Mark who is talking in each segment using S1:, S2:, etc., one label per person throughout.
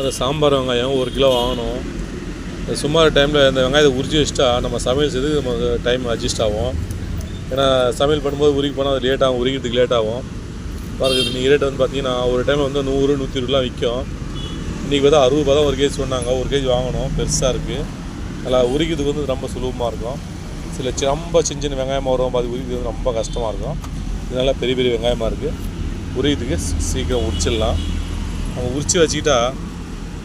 S1: அந்த சாம்பார் வெங்காயம் ஒரு கிலோ வாங்கணும். சுமார் டைமில் இந்த வெங்காயத்தை உரிச்சு வச்சுட்டா நம்ம சமையல் செய்து நமக்கு டைம் அட்ஜஸ்ட் ஆகும். ஏன்னா சமையல் பண்ணும்போது உருகி போனால் அது லேட் ஆகும் உரிக்கிறதுக்கு லேட் ஆகும். பாருங்க இன்றைக்கி ரேட் வந்து பார்த்தீங்கன்னா ஒரு டைம் வந்து நூறு நூற்றி இருபதுலாம் விற்கும். இன்றைக்கி பார்த்தா அறுபது ரூபா தான் ஒரு கேஜி சொன்னாங்க. ஒரு கேஜி வாங்கணும் பெருசாக இருக்குது நல்லா உரிக்கிறதுக்கு வந்து ரொம்ப சுலபமாக இருக்கும். சில ரொம்ப சின்ன சின்ன வெங்காயமாக வரும் அது உரிக்கிறது வந்து ரொம்ப கஷ்டமாக இருக்கும். இதனால் பெரிய பெரிய வெங்காயமாக இருக்குது உரிக்கிறதுக்கு சீக்கிரம் உரிச்சிடலாம். நம்ம உரித்து வச்சுக்கிட்டா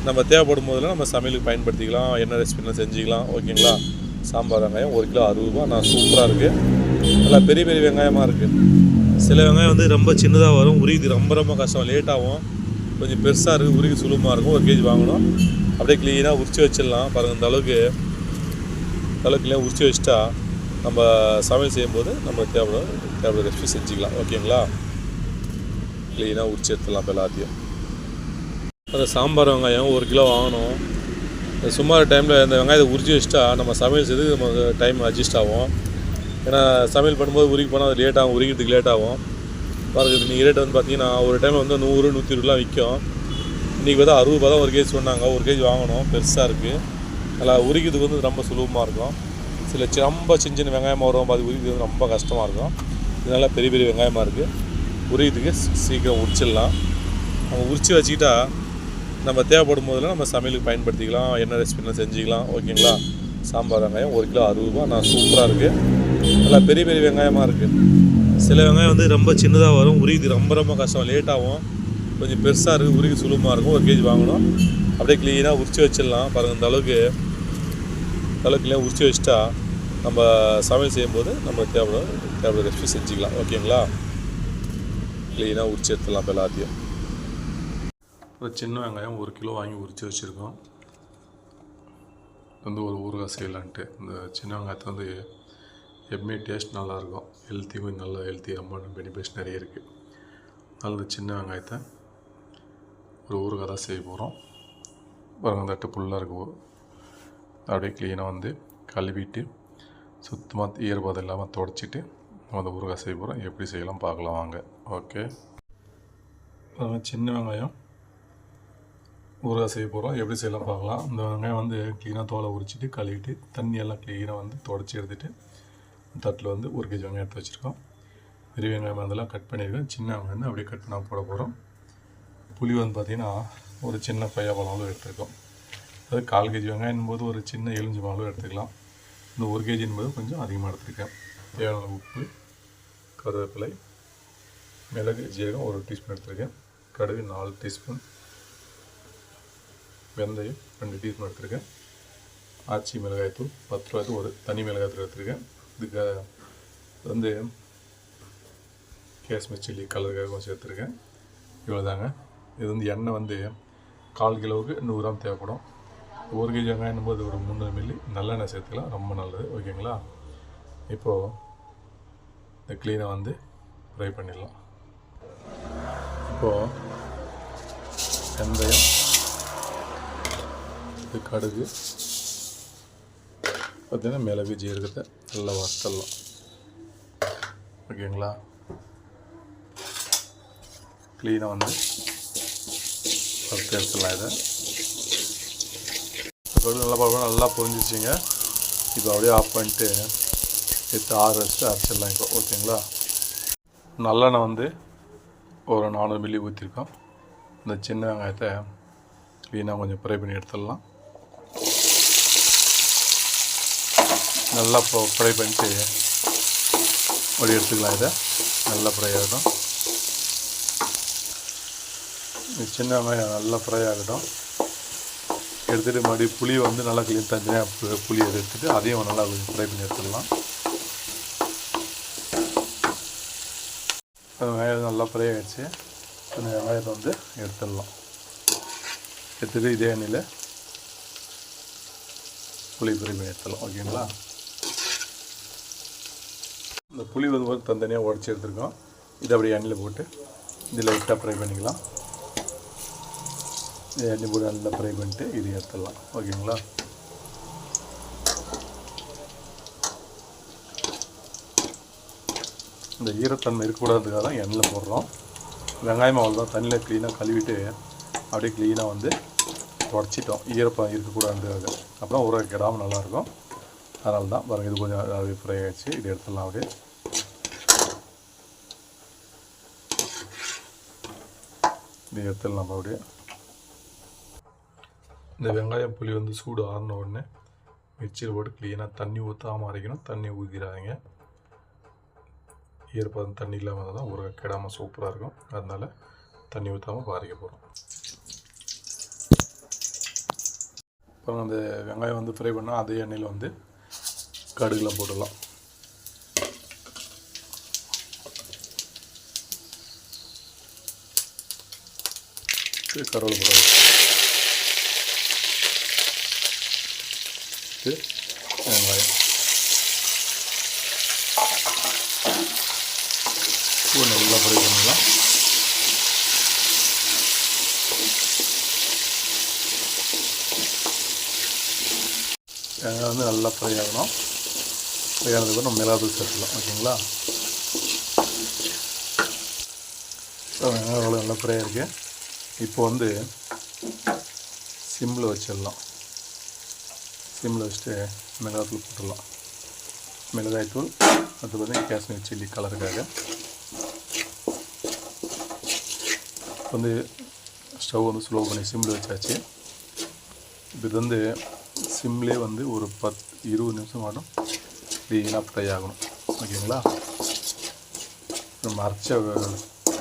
S1: நம்ம தேவைப்படும் போதெல்லாம் நம்ம சமையலுக்கு பயன்படுத்திக்கலாம் என்ன ரெசிபிலாம் செஞ்சுக்கலாம் ஓகேங்களா? சாம்பார் வெங்காயம் ஒரு கிலோ அறுபதுரூபா நான் சூப்பராக இருக்குது நல்லா பெரிய பெரிய வெங்காயமாக இருக்குது சில வெங்காயம் வந்து ரொம்ப சின்னதாக வரும். உரிக்குது ரொம்ப ரொம்ப கஷ்டம். லேட்டாகும் கொஞ்சம் பெருசாக இருக்குது உருகி சுலபமாக இருக்கும். ஒரு கேஜி வாங்கணும். அப்படியே க்ளீனாக உரிச்சு வச்சிடலாம். பாருங்கள் இந்த அளவுக்கு அளவுக்கு க்ளீனாக உரிச்சு வச்சுட்டா நம்ம சமையல் செய்யும்போது நம்ம தேவைப்படும் தேவையான ரெசிபி செஞ்சுக்கலாம். ஓகேங்களா? க்ளீனாக உரிச்சு எடுத்துடலாம் இப்போ எல்லாத்தையும். அந்த சாம்பார் வெங்காயம் ஒரு கிலோ வாங்கணும். சுமார் டைமில் இந்த வெங்காயத்தை உரிச்சு வச்சுட்டா நம்ம சமையல் செய்து நமக்கு டைம் அட்ஜஸ்ட் ஆகும். ஏன்னா சமையல் பண்ணும்போது உருகி போனால் அது லேட் ஆகும் உரிக்கிறதுக்கு லேட் ஆகும். பாருங்க இன்றைக்கி ரேட் வந்து பார்த்தீங்கன்னா ஒரு டைம் வந்து நூறு நூற்றி இருபதுலாம் விற்கும். இன்றைக்கி பார்த்தா அறுபது ரூபா தான் ஒரு கேஜி சொன்னாங்க. ஒரு கேஜி வாங்கணும் பெருசாக இருக்குது நல்லா உரிக்கிறதுக்கு வந்து ரொம்ப சுலபமாக இருக்கும். சில ரொம்ப சின்ன சின்ன வெங்காயமாக வரும் அது உரிக்கிறது வந்து ரொம்ப கஷ்டமாக இருக்கும். இதனால் பெரிய பெரிய வெங்காயமாக இருக்குது உரிக்கிறதுக்கு சீக்கிரம் உரிச்சிடலாம். நம்ம உரித்து வச்சுக்கிட்டா நம்ம தேவைப்படும் போதெல்லாம் நம்ம சமையலுக்கு பயன்படுத்திக்கலாம் என்ன ரெசிபிலாம் செஞ்சுக்கலாம் ஓகேங்களா? சாம்பார் வெங்காயம் ஒரு கிலோ அறுபது ரூபா. நான் சூப்பராக இருக்குது நல்லா பெரிய பெரிய வெங்காயமாக இருக்குது சில வெங்காயம் வந்து ரொம்ப சின்னதாக வரும். உரிக்குது ரொம்ப ரொம்ப கஷ்டம். லேட்டாகும் கொஞ்சம் பெருசாக இருக்குது உருகி சுலபமாக இருக்கும். ஒரு கேஜி வாங்கணும். அப்படியே க்ளீனாக உரிச்சு வச்சிடலாம். பாருங்கள் இந்த அளவுக்கு அளவுக்கு க்ளீனாக உரிச்சு வச்சுட்டா நம்ம சமையல் செய்யும்போது நம்ம தேவைப்படும் தேவையான ரெசிபி செஞ்சுக்கலாம். ஓகேங்களா? க்ளீனாக உரிச்சு எடுத்துடலாம் இப்போ எல்லாத்தையும். ஒரு சின்ன வெங்காயம் ஒரு கிலோ வாங்கி உரித்து வச்சுருக்கோம். வந்து ஒரு ஊறுகாய் செய்யலான்ட்டு. இந்த சின்ன வெங்காயத்தை வந்து எப்பவுமே டேஸ்ட் நல்லாயிருக்கும். ஹெல்த்தி கொஞ்சம் நல்லா ஹெல்த்தி ரொம்ப பெனிஃபிட்ஸ் நிறைய இருக்குது அதனால் இந்த சின்ன வெங்காயத்தை ஒரு ஊறுகாய் தான் செய்ய போகிறோம் பாருங்க தட்டு புல்லாக இருக்கும் அப்படியே க்ளீனாக வந்து கழுவிட்டு சுத்தமாக ஈரப்பதம் இல்லாமல் தொடச்சிட்டு நம்ம அந்த ஊறுகாய் செய்ய போகிறோம் எப்படி செய்யலாம் பார்க்கலாம் வாங்க. ஓகே சின்ன வெங்காயம் ஊறுகாய் செய்ய போகிறோம் எப்படி செய்யலாம் பார்க்கலாம். இந்த வெங்காயம் வந்து க்ளீனாக தோலை உரிச்சிட்டு கழுவிட்டு தண்ணியெல்லாம் க்ளீனாக வந்து தொடச்சி எடுத்துட்டு தட்டில் வந்து ஒரு கேஜி வெங்காயம் எடுத்து வச்சுருக்கோம். பெரிய வெங்காயம் அதெல்லாம் கட் பண்ணியிருக்கேன் சின்ன வெங்காயம் வந்து அப்படியே கட் பண்ணால் போட போகிறோம் புளி வந்து பார்த்திங்கன்னா ஒரு சின்ன கொய்யாப்பழம் அளவு எடுத்துருக்கோம். அது கால் கேஜி வெங்காயம் போது ஒரு சின்ன எலுஞ்சி பழம் எடுத்துக்கலாம். இந்த ஒரு கேஜி என்பது கொஞ்சம் அதிகமாக எடுத்துருக்கேன். தேவையான உப்பு கருவேப்பிலை மிளகு ஜீரகம் ஒரு டீஸ்பூன் எடுத்துருக்கேன். கடுகு நாலு டீஸ்பூன் வெந்தயம் ரெண்டு டீஸ்பூன் எடுத்துருக்கேன். ஆச்சி மிளகாய்த்தூள் பத்து ரூபாய்க்கு ஒரு தனி மிளகாய்த்தூள் எடுத்துருக்கேன். இதுக்கு வந்து கேஷ்மீர் சில்லி கலருக்காக கொஞ்சம் எடுத்துருக்கேன். இவ்வளோ தாங்க இது வந்து எண்ணெய் வந்து கால் கிலோவுக்கு நூறு கிராம் தேவைப்படும். ஒரு கேஜி வெங்காயம் போது ஒரு முந்நூறு மில்லி நல்லெண்ணெய் சேர்த்துக்கலாம். ரொம்ப நல்லது. ஓகேங்களா? இப்போது இந்த க்ளீனை வந்து ஃப்ரை பண்ணிடலாம். இப்போது வெந்தயம் இது கடுகு. பார்த்தீங்கன்னா மிளகு ஜீரகத்தை நல்லா வறுத்தரலாம் ஓகேங்களா? க்ளீனாக வந்து வறுத்து எடுத்துடலாம் இதை. கடுகு நல்லா பார்க்கணும் நல்லா பொரிஞ்சிச்சிங்க. இப்போ அப்படியே ஆஃப் பண்ணிட்டு எடுத்து ஆறு வச்சுட்டு அரைச்சிடலாம் இப்போ. ஓகேங்களா? நல்லெண்ணெய் வந்து ஒரு நானூறு மில்லி ஊற்றிருக்கோம் இந்த சின்ன வெங்காயத்தை க்ளீனாக கொஞ்சம் ஃப்ரை பண்ணி எடுத்துடலாம். நல்லா இப்போ ஃப்ரை பண்ணிட்டு அப்படி எடுத்துக்கலாம் இதை. நல்லா ஃப்ரை ஆகட்டும். சின்ன வெங்காயம் நல்லா ஃப்ரை ஆகட்டும். எடுத்துகிட்டு மறுபடியும் புளி வந்து நல்லா க்ளீன் தனியாக புளி எடுத்துகிட்டு அதையும் நல்லா கொஞ்சம் ஃப்ரை பண்ணி எடுத்துடலாம் வெங்காயம் நல்லா ஃப்ரை ஆகிடுச்சு அந்த வெங்காயத்தை வந்து எடுத்துடலாம். எடுத்துகிட்டு இதே எண்ணெயில் புளி ஃப்ரை பண்ணி எடுத்துடலாம். ஓகேங்களா? புளி வந்து ஒரு தனித்தனியாக உடச்சி எடுத்துருக்கோம். இதை அப்படியே எண்ணெயில் போட்டு இது லைட்டாக ஃப்ரை பண்ணிக்கலாம். இது எண்ணெய் போட்டு நல்லா ஃப்ரை பண்ணிட்டு இது எடுத்துடலாம். ஓகேங்களா? இந்த ஈரத்தன்மை இருக்கக்கூடாதுக்காக தான் எண்ணெயில் போடுறோம். வெங்காயம் அவ்வளோதான் தண்ணியில் க்ளீனாக கழுவிட்டு அப்படியே க்ளீனாக வந்து உடச்சிட்டோம். ஈரப்பம் இருக்கக்கூடாது அப்புறம் ஊற கெடாமல் நல்லாயிருக்கும். அதனால தான் பாருங்கள் இது கொஞ்சம் ஃப்ரை ஆகிடுச்சு இது எடுத்துடலாம் அப்படியே. இது எடுத்துடலாம் அப்படியே இந்த வெங்காயம் புளி வந்து சூடு ஆறின உடனே மிக்சியில் போட்டு க்ளீனாக தண்ணி ஊற்றாமல் அரைக்கணும். தண்ணி ஊற்றிடாதீங்க ஈரப்பதம் தண்ணி இல்லாமல் தான் ஊற கெடாமல் சூப்பராக இருக்கும். அதனால் தண்ணி ஊற்றாமல் அரைக்க போகிறோம் அப்புறம் அந்த வெங்காயம் வந்து ஃப்ரை பண்ணால் அதே எண்ணெயில் வந்து கடுகுலாம் போட்டுடலாம். கருவேப்பிலை போடலாம் இது வெங்காயம் பூ நல்லா ஃப்ரை பண்ணலாம் வெங்காயம் வந்து நல்லா ஃப்ரை ஆகணும் ஃப்ரை ஆனதுக்கு நம்ம மிளகாத்தூள் சேர்த்துக்கலாம் ஓகேங்களா வெங்காயம் நல்லா ஃப்ரை இருக்குது இப்போ வந்து சிம்மில் வச்சிடலாம். சிம்மில் வச்சுட்டு மிளகாத்தூள் போட்டுடலாம். மிளகாய்த்தூள் அது வந்து காஷ்மீர் சில்லி கலருக்காக. வந்து ஸ்டவ் வந்து ஸ்லோ பண்ணி சிம்மில் வச்சாச்சு. இப்போ இது வந்து சிம்லேயே வந்து ஒரு பத் இருபது நிமிஷம் மட்டும் க்ளீனாக ஃப்ரை ஆகணும். ஓகேங்களா? நம்ம அரைச்ச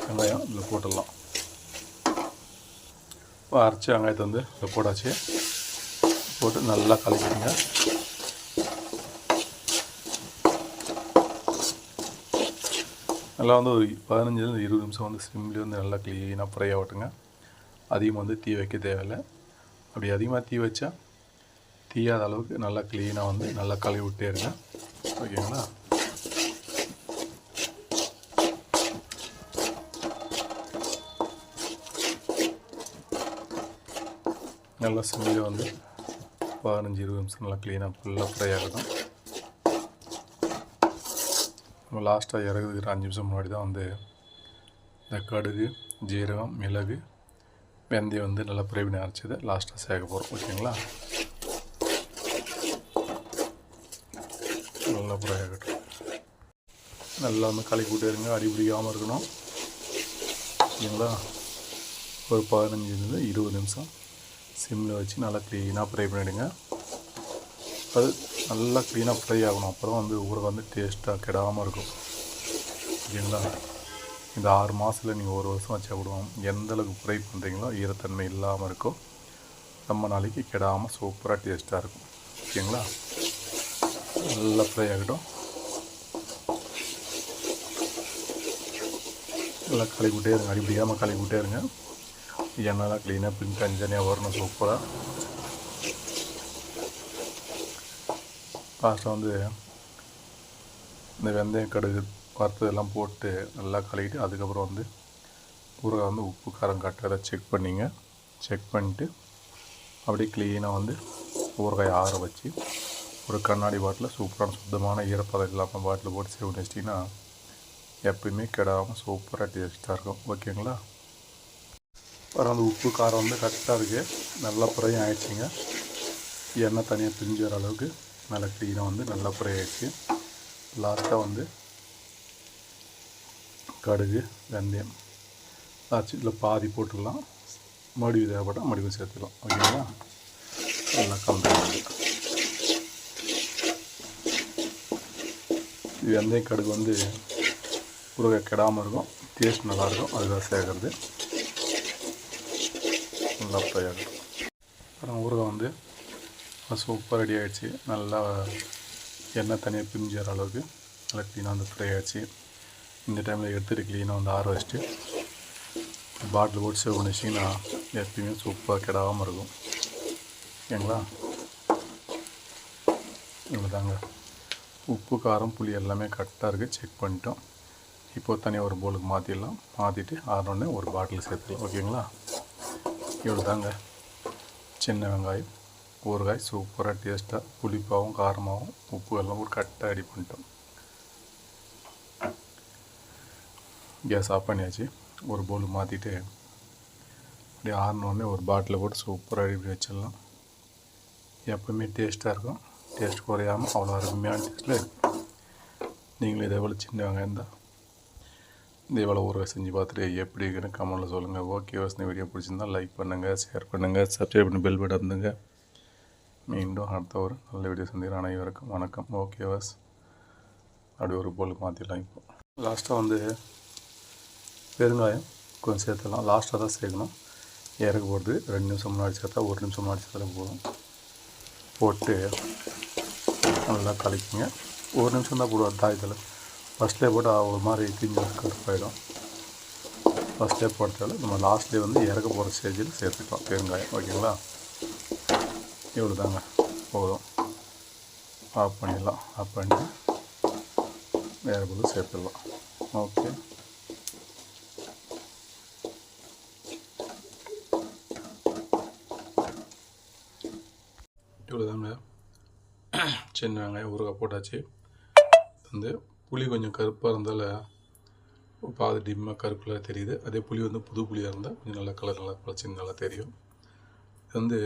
S1: வெங்காயம் இதில் போட்டுடலாம். அரைச்சி வெங்காயத்தை வந்து இதில் போடாச்சு போட்டு நல்லா கலக்கிடுங்க. நல்லா வந்து ஒரு பதினஞ்சுலேருந்து இருபது நிமிஷம் வந்து சிம்லேயே வந்து நல்லா க்ளீனாக ஃப்ரை ஆகட்டுங்க. அதிகமாக வந்து தீ வைக்க தேவையில்லை. அப்படி அதிகமாக தீ வச்சா தீயாத அளவுக்கு நல்லா க்ளீனாக வந்து நல்லா கழுவி விட்டே இருங்க. ஓகேங்களா? நல்லா சிம்மில் வந்து பதினஞ்சு இருபது நிமிஷம் நல்லா க்ளீனாக ஃபுல்லாக ஃப்ரை ஆகட்டும். நம்ம லாஸ்ட்டாக இறகுறதுக்கு அஞ்சு நிமிஷம் முன்னாடி தான் வந்து இந்த கடுகு ஜீரகம் மிளகு வெந்தயம் வந்து நல்லா ஃப்ரை பண்ணி அரைச்சதை. லாஸ்ட்டாக சேர்க்க போகிறோம் ஓகேங்களா? நல்லா ஃப்ரை ஆகட்டும். நல்லா வந்து களி விட்டே இருங்க அடி பிடிக்காமல் இருக்கணும். ஓகேங்களா? ஒரு பதினஞ்சுலேருந்து இருபது நிமிஷம் சிம்மில் வச்சு நல்லா க்ளீனாக ஃப்ரை பண்ணிவிடுங்க அது நல்லா க்ளீனாக ஃப்ரை ஆகணும். அப்புறம் வந்து ஊறுகாய் வந்து டேஸ்ட்டாக கெடாமல் இருக்கும். ஓகேங்களா இந்த ஆறு மாதத்தில் நீங்கள் ஒரு வருஷம் வச்சா விடுவோம் எந்த அளவுக்கு ஃப்ரை பண்ணுறீங்களோ ஈரத்தன்மை இல்லாமல் இருக்கும். ரொம்ப நாளைக்கு கெடாமல் சூப்பராக டேஸ்ட்டாக இருக்கும். ஓகேங்களா நல்லா ஃப்ரை ஆகட்டும். நல்லா கலக்கி விட்டே இருங்க. அடிப்படியாமல் கலக்கி விட்டே இருங்க. எண்ணெய்லாம் க்ளீனாக பிரிண்ட் அஞ்சனியாக வரணும் சூப்பராக லாஸ்ட்டாக வந்து இந்த வெந்தயம் கடுகு வறுத்ததெல்லாம் போட்டு நல்லா கழுவிட்டு அதுக்கப்புறம் வந்து ஊறுகாய் வந்து உப்பு காரம் கரெக்டாக செக் பண்ணிங்க செக் பண்ணிட்டு அப்படியே க்ளீனாக வந்து ஊறுகாய் ஆற வச்சு ஒரு கண்ணாடி பாட்டில் சூப்பரான சுத்தமான ஈரப்பதம் இல்லாமல் பாட்டில் போட்டு சேவ் வச்சிட்டிங்கன்னா எப்பயுமே கெடாமல் சூப்பராக டேஸ்ட்டாக இருக்கும் ஓகேங்களா அப்புறம் அந்த உப்பு காரம் வந்து கரெக்டாக இருக்குது நல்லா புறையும் ஆயிடுச்சுங்க. எண்ணெய் தனியாக பிரிஞ்சு வர அளவுக்கு நல்லா க்ளீனாக வந்து நல்லா புறையாயிடுச்சு லாஸ்ட்டாக வந்து கடுகு வெந்தயம். ஆச்சு இதில் பாதி போட்டுடலாம். மடிவு தேவைப்பட்டால் மடிவு சேர்த்துக்கலாம். ஓகேங்களா? நல்லா கலந்து இது வெந்தயம் கடுகு வந்து ஊறுகாய் கெடாமல் இருக்கும். டேஸ்ட் நல்லாயிருக்கும் அதுதான் சேர்க்குறது. நல்லா ஃப்ரை ஆகும் அப்புறம் ஊறுகாய் வந்து சூப்பர் ரெடி ஆகிடுச்சு நல்லா எண்ணெய் தனியாக பிரிஞ்சு வர அளவுக்கு நல்லா க்ளீனாக வந்து ஃப்ரை ஆகிடுச்சு இந்த டைமில் எடுத்துகிட்டு க்ளீனாக வந்து ஆற வச்சுட்டு பாட்டில் போட்டு சேவ் பண்ணிச்சிங்கன்னா எப்பயுமே சூப்பராக கெடாமல் இருக்கும். ஓகேங்களா? இவ்வளோ தாங்க உப்பு காரம் புளி எல்லாமே கரெக்டாக இருக்குது செக் பண்ணிட்டோம். இப்போது தனியாக ஒரு பவுலுக்கு மாற்றிடலாம் மாற்றிட்டு ஆறினோடனே ஒரு பாட்டில் சேர்த்துக்கலாம். ஓகேங்களா? இவ்வளோ தாங்க சின்ன வெங்காயம் ஊறுகாய் சூப்பராக டேஸ்ட்டாக புளிப்பாகவும் காரமாகவும் உப்பு எல்லாம் ஒரு கரெக்டாக ரெடி பண்ணிட்டோம். கேஸ் ஆஃப் பண்ணியாச்சு. ஒரு பவுல் மாற்றிட்டு
S2: அப்படியே ஆறினோடனே ஒரு பாட்டில் போட்டு சூப்பராக இப்படி வச்சிடலாம். எப்போவுமே டேஸ்ட்டாக இருக்கும். டேஸ்ட் குறையாமல் அவ்வளோ அருமையான டேஸ்ட்டில் இருக்கும். நீங்களும் இதே போல் சின்ன வெங்காயம் தான். இதே போல் ஊறுகாய் செஞ்சு பார்த்துட்டு எப்படி இருக்குன்னு கமெண்ட்டில் சொல்லுங்கள் ஓகே வாஸ் வீடியோ பிடிச்சிருந்தா லைக் பண்ணுங்கள் ஷேர் பண்ணுங்கள் சப்ஸ்கிரைப் பண்ணி பெல் பட்டன் இருந்துங்க மீண்டும் அடுத்த ஒரு நல்ல வீடியோ சந்திக்கிற அனைவருக்கும் வணக்கம். ஓகே வாஸ். அப்படி ஒரு போல் மாற்றிடலாம் இப்போ. லாஸ்ட்டாக வந்து பெருங்காயம் கொஞ்சம் சேர்த்துலாம் லாஸ்ட்டாக தான் சேர்க்கணும். இறக்க போகிறது ரெண்டு நிமிஷம் முன்னாடி சேர்த்தா ஒரு நிமிஷம் முன்னாடி சேர்த்தா போதும். போட்டு நல்லா கலக்கிங்க. ஒரு நிமிஷம் தான் போடுவார் தாயத்தில் ஃபஸ்ட்லேயே போட்டு அவ்வளோ மாதிரி கிஞ்சி கருப்பாயிடும் ஃபஸ்ட்லேயே போடுறதால நம்ம லாஸ்ட்லேயே வந்து இறக்க போகிற ஸ்டேஜில் சேர்த்துக்கலாம். பெருங்காயம் ஓகேங்களா? இவ்வளோ தாங்க போதும். ஆஃப் பண்ணிடலாம். ஆஃப் பண்ணி வேறு பொருள் சேர்த்துடலாம். ஓகே இவ்வளோதாங்க சின்ன வெங்காயம் ஊறுகாய் போட்டாச்சு. வந்து புளி கொஞ்சம் கருப்பாக இருந்தால் பாதி டிம்மாக கருப்பில் தெரியுது. அதே புளி வந்து புது புளியாக இருந்தால் கொஞ்சம் நல்லா கலர் நல்லா பழச்சின்னு நல்லா தெரியும். இது வந்து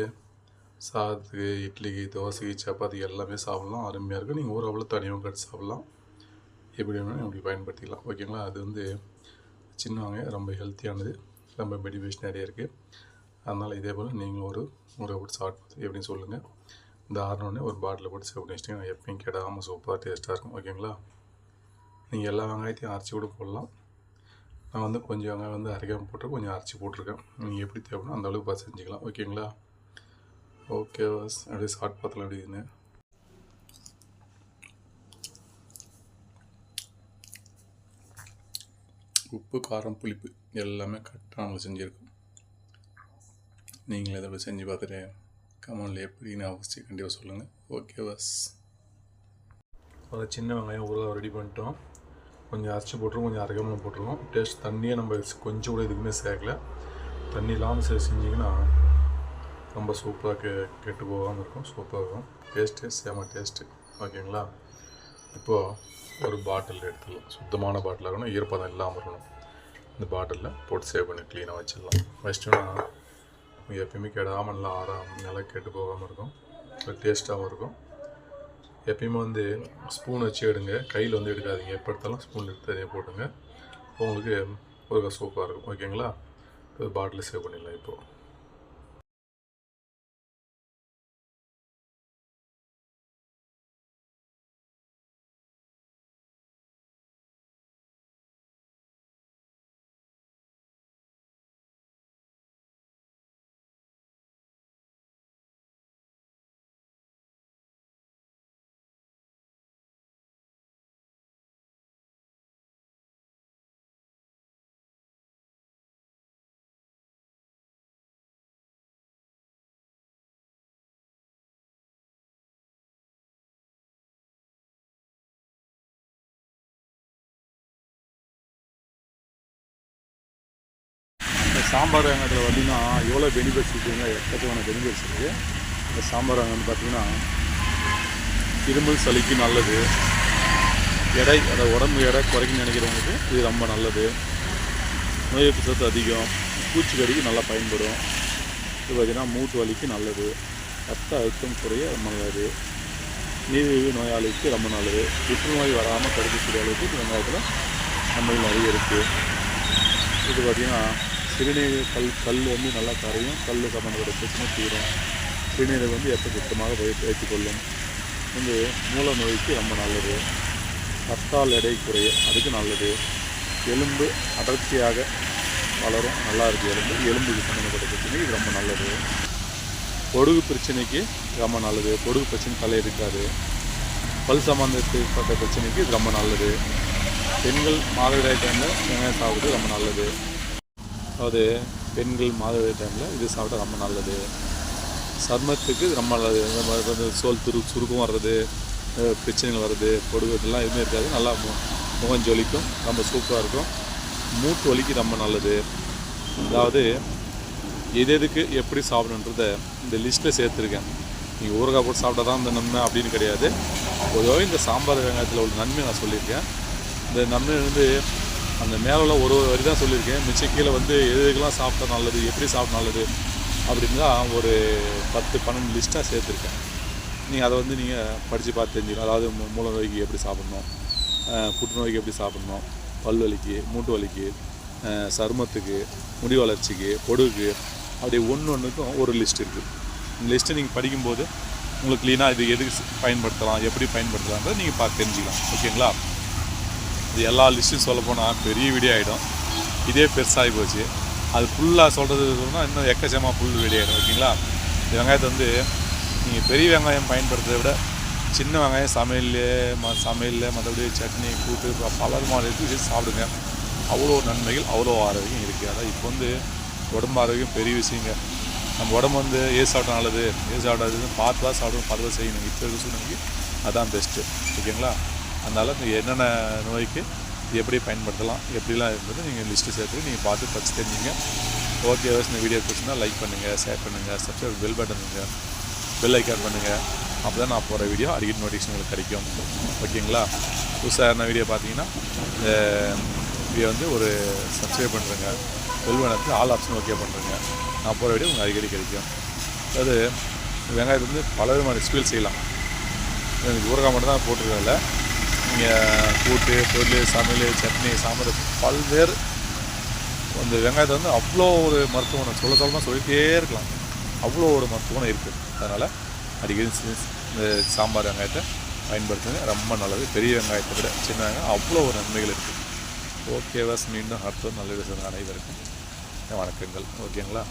S2: சாதத்துக்கு இட்லிக்கு தோசைக்கு சப்பாத்தி எல்லாமே சாப்பிட்லாம். அருமையாக இருக்கும். நீங்கள் ஒரு அவ்வளோ தனியாக கட்டி சாப்பிட்லாம். எப்படி வேணும் அப்படி பயன்படுத்திக்கலாம். ஓகேங்களா அது வந்து சின்ன ரொம்ப ஹெல்த்தியானது ரொம்ப பெனிஃபிஷ் நிறைய இருக்குது அதனால் இதே போல் நீங்களும் ஒரு முறை போட்டு சாப்பிட்டு எப்படின்னு சொல்லுங்கள் இந்த ஆறினோடனே ஒரு பாட்டில் போட்டு சேவ் வச்சிட்டிங்கன்னா எப்பயும் கெடாமல் சூப்பராக டேஸ்ட்டாக இருக்கும். ஓகேங்களா நீங்கள் எல்லா வெங்காயத்தையும் அரைச்சி கூட போடலாம். நான் வந்து கொஞ்சம் வெங்காயம் வந்து அரைக்காமல் போட்டு கொஞ்சம் அரைச்சி போட்டிருக்கேன். நீங்கள் எப்படி தேவைன்னா அந்த அளவுக்கு பார்த்து செஞ்சுக்கலாம். ஓகேங்களா? ஓகே வாஸ் அப்படியே ஷார்ட் பார்த்தலாம் அப்படின்னு உப்பு காரம் புளிப்பு எல்லாமே கரெக்டாக நம்ம செஞ்சுருக்கோம். நீங்களே இதை செஞ்சு பார்த்துட்டு கமெண்டில் எப்படின்னு அவசியம் கண்டிப்பாக சொல்லுங்கள் ஓகே பஸ் ஒரு சின்ன வெங்காயம் ஊறுகாய் ரெடி பண்ணிட்டோம். கொஞ்சம் அரைச்சி போட்டுருவோம் கொஞ்சம் அரைக்காமல் போட்டுருவோம் டேஸ்ட் தண்ணியே நம்ம கொஞ்சம் கூட எதுக்குமே சேர்க்கல. தண்ணி இல்லாமல் செஞ்சிங்கன்னா ரொம்ப சூப்பராக கெ கெட்டு போகாமல் இருக்கும். சூப்பராக இருக்கும். டேஸ்ட்டு சேம டேஸ்ட்டு ஓகேங்களா இப்போது ஒரு பாட்டில் எடுத்துடலாம். சுத்தமான பாட்டிலாக இருக்கணும். ஈரப்பதம் இல்லாமல் இருக்கணும். இந்த பாட்டிலில் போட்டு சேவ் பண்ணி க்ளீனாக வச்சிடலாம். வச்சிட்டோன்னா எப்பயுமே கெடாமல் நல்லா ஆறாமல் நல்லா கெட்டு போகாமல் இருக்கும். டேஸ்ட்டாகவும் இருக்கும். எப்பயுமே வந்து ஸ்பூன் வச்சு எடுங்க. கையில் வந்து எடுக்காதீங்க. எப்போ எடுத்தாலும் ஸ்பூன் எடுத்து தனியாக போட்டுங்க. உங்களுக்கு ஒரு சூப்பாக இருக்கும். ஓகேங்களா இப்போ பாட்டில் சேவ் பண்ணிடலாம் இப்போது சாம்பார் வெங்காயத்தில் பார்த்தீங்கன்னா எவ்வளோ பெனிஃபிட்ஸ் இருக்குங்க எக்கச்சக்கான பெனிஃபிட்ஸ் இருக்குது இந்த சாம்பார் வெங்காயம் பார்த்திங்கன்னா பார்த்தீங்கன்னா இருமல் சளிக்கு நல்லது. எடை அதை உடம்பு எடை குறைக்கணும்னு நினைக்கிறவங்களுக்கு இது ரொம்ப நல்லது. நோய் எதிர்ப்பு சத்து அதிகம். பூச்சிக்கடிக்கு நல்லா பயன்படும். இது பார்த்திங்கன்னா மூட்டு வலிக்கு நல்லது. ரத்த அழுத்தம் குறைய ரொம்ப நல்லது. நீரிழிவு நோயாளிக்கு ரொம்ப நல்லது. புற்றுநோய் வராமல் தடுக்கக்கூடிய அளவுக்கு இந்த வெங்காயத்தில் நம்ம நிறைய இருக்குது இது பார்த்திங்கன்னா சிறுநீர் கல் கல் வந்து நல்லா கரையும். கல் சம்பந்தப்பட்ட பிரச்சனை தீரும். சிறுநீரை வந்து எப்போ சுத்தமாக வைத்து கொள்ளும் வந்து மூல நோய்க்கு ரொம்ப நல்லது. ரத்தால் எடை குறைய அதுக்கு நல்லது. எலும்பு அடர்த்தியாக வளரும். நல்லா இருக்குது எலும்பு. எலும்புக்கு சம்மந்தப்பட்ட பிரச்சனைக்கு இது ரொம்ப நல்லது. பொடுகு பிரச்சனைக்கு ரொம்ப நல்லது. பொடுகு பிரச்சனை தலை இருக்காது. பல் சம்பந்தப்பட்ட பிரச்சனைக்கு இது ரொம்ப நல்லது. பெண்கள் மாதவிடாய் டைமில் வெங்காயம் சாப்பிட்றது ரொம்ப நல்லது. அதாவது பெண்கள் மாதவிடாய் டைமில் இது சாப்பிட்டா ரொம்ப நல்லது. சர்மத்துக்கு இது ரொம்ப நல்லது. இந்த மாதிரி வந்து சோல் துரு சுருக்கம் வர்றது பிரச்சனைகள் வர்றது பொடுகு இதெல்லாம் எதுவுமே இருக்காது. நல்லா முகம் ஜொலிக்கும். ரொம்ப சூப்பராக இருக்கும். மூட்டு வலிக்கு ரொம்ப நல்லது. அதாவது எது எதுக்கு எப்படி சாப்பிடணுன்றத இந்த லிஸ்ட்டில் சேர்த்துருக்கேன். நீங்கள் ஊறுகாய் போட்டு சாப்பிட்டா தான் இந்த நன்மை அப்படின்னு கிடையாது. பொதுவாக இந்த சாம்பார் வெங்காயத்தில் உள்ள நன்மை நான் சொல்லியிருக்கேன். இந்த நன்மை வந்து அந்த மேலே ஒரு வரி தான் சொல்லியிருக்கேன். மிச்சம் கீழே வந்து எது எதுக்கெல்லாம் சாப்பிட்டா நல்லது எப்படி சாப்பிட்டா நல்லது அப்படின்னு தான் ஒரு பத்து பன்னெண்டு லிஸ்ட்டாக சேர்த்துருக்கேன். நீங்கள் அதை வந்து நீங்கள் படித்து பார்த்து தெரிஞ்சுக்கணும். அதாவது மூ- மூல நோய்க்கு எப்படி சாப்பிட்ணும் புற்றுநோய்க்கு எப்படி சாப்பிட்ணும் பல் வலிக்கு மூட்டு வலிக்கு சருமத்துக்கு முடி வளர்ச்சிக்கு பொடுக்கு அப்படி ஒன்று ஒன்றுக்கும் ஒரு லிஸ்ட் இருக்குது இந்த லிஸ்ட்டை நீங்கள் படிக்கும்போது உங்களுக்கு க்ளீனாக இது எதுக்கு பயன்படுத்தலாம் எப்படி பயன்படுத்தலாம்ன்றதை நீங்கள் பார்த்து தெரிஞ்சுக்கலாம். ஓகேங்களா? இது எல்லா லிஸ்ட்டும் சொல்ல போனால் பெரிய வீடியோ ஆகிடும் இதே பெருசாகி போச்சு. அது ஃபுல்லாக சொல்கிறது சொன்னால் இன்னும் எக்கச்சமாக ஃபுல் வெளியாகிடும் ஆகிடும் ஓகேங்களா? இந்த வெங்காயத்தை வந்து நீங்கள் பெரிய வெங்காயம் பயன்படுத்துறதை விட சின்ன வெங்காயம் சமையல் ம சமையலில் மற்றபடி சட்னி கூட்டு பலர் மாதிரி விதமான சாப்பிடுங்க. அவ்வளோ நன்மைகள் அவ்வளோ ஆரோக்கியம் இருக்குது அதான் இப்போ வந்து உடம்பு ஆரோக்கியம் பெரிய விஷயங்க. நம்ம உடம்பு வந்து ஏ சாப்பிட்டா நல்லது. ஏ சாப்பிடாதுன்னு பார்த்து தான் சாப்பிடணும் பார்த்து தான் செய்யணும். இப்போ இருக்க சூழ்நிலைக்கு அதுதான் பெஸ்ட்டு ஓகேங்களா? அதனால் நீங்கள் என்னென்ன நோய்க்கு எப்படி பயன்படுத்தலாம் எப்படிலாம் இருந்தது நீங்கள் லிஸ்ட்டு சேர்த்து நீங்கள் பார்த்து படிச்சு தெரிஞ்சுங்க. ஓகே இந்த வீடியோ பிடிச்சிருந்தா லைக் பண்ணுங்கள் ஷேர் பண்ணுங்கள் சப்ஸ்கிரைப் பெல் பண்ணுங்க பெல் ஐக்கான் பண்ணுங்கள் அப்போ தான் நான் போகிற வீடியோ அடிக்கடி நோட்டிஃபிகேஷன் உங்களுக்கு கிடைக்கும். ஓகேங்களா புதுசாக என்ன வீடியோ பார்த்தீங்கன்னா இந்த வீடியோ வந்து ஒரு சப்ஸ்கிரைப் பண்ணுறேங்க பெல் பட்டனுக்கு ஆல் ஆப்ஷன் ஓகே பண்ணுறேங்க நான் போகிற வீடியோ உங்களுக்கு அடிக்கடி கிடைக்கும். அதாவது வெங்காயத்துலேருந்து வந்து பல விதமான ரெசிபிகள் செய்யலாம். எனக்கு ஊறுகாய் மட்டும் தான் போட்டிருக்கல இங்கே கூட்டு பொருள் சமையல் சட்னி சாம்பார் பல்வேறு அந்த வெங்காயத்தை வந்து அவ்வளோ ஒரு மருத்துவ குணம் சொல்ல சொல்லமாக சொல்லிகிட்டே இருக்கலாம். அவ்வளோ ஒரு மருத்துவ குணம் இருக்குது அதனால் அடிக்கடி இந்த சாம்பார் வெங்காயத்தை பயன்படுத்துவது ரொம்ப நல்லது. பெரிய வெங்காயத்தை விட சின்ன வெங்காயம் அவ்வளோ ஒரு நன்மைகள் இருக்குது ஓகே வாஸ் மீண்டும் அடுத்த நல்ல விஷயம் அனைவருக்கும். வணக்கங்கள். ஓகேங்களா?